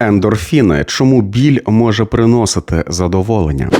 Ендорфіни. Чому біль може приносити задоволення?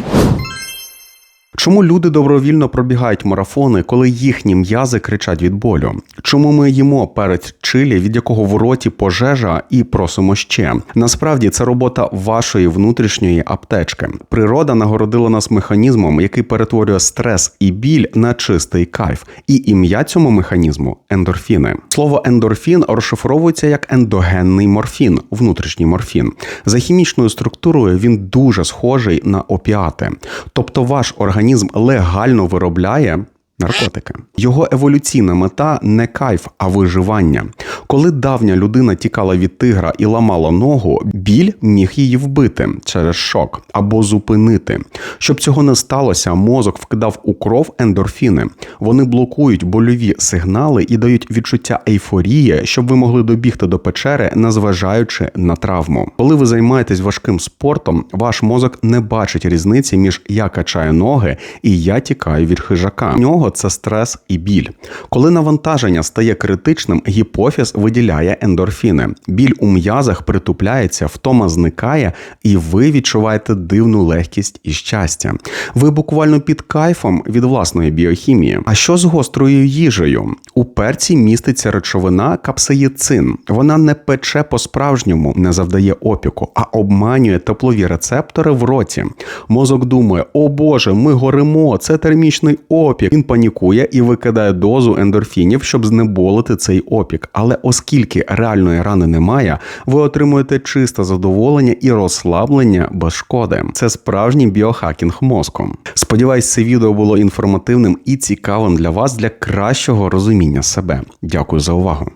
Чому люди добровільно пробігають марафони, коли їхні м'язи кричать від болю? Чому ми їмо перець чилі, від якого в роті пожежа, і просимо ще? Насправді це робота вашої внутрішньої аптечки. Природа нагородила нас механізмом, який перетворює стрес і біль на чистий кайф. І ім'я цьому механізму ендорфіни. Слово ендорфін розшифровується як ендогенний морфін, внутрішній морфін. За хімічною структурою він дуже схожий на опіати. Тобто ваш організм легально виробляє. Наркотики його еволюційна мета не кайф, а виживання. Коли давня людина тікала від тигра і ламала ногу, біль міг її вбити через шок або зупинити. Щоб цього не сталося, мозок вкидав у кров ендорфіни. Вони блокують больові сигнали і дають відчуття ейфорії, щоб ви могли добігти до печери, незважаючи на травму. Коли ви займаєтесь важким спортом, ваш мозок не бачить різниці між я качаю ноги і я тікаю від хижака. В нього це стрес і біль. Коли навантаження стає критичним, гіпофіз виділяє ендорфіни. Біль у м'язах притупляється, втома зникає, і ви відчуваєте дивну легкість і щастя. Ви буквально під кайфом від власної біохімії. А що з гострою їжею? У перці міститься речовина капсаїцин. Вона не пече по-справжньому, не завдає опіку, а обманює теплові рецептори в роті. Мозок думає: о Боже, ми горимо, це термічний опік. Він панікує і викидає дозу ендорфінів, щоб знеболити цей опік. Але оскільки реальної рани немає, ви отримуєте чисте задоволення і розслаблення без шкоди. Це справжній біохакінг мозку. Сподіваюсь, це відео було інформативним і цікавим для вас для кращого розуміння себе. Дякую за увагу.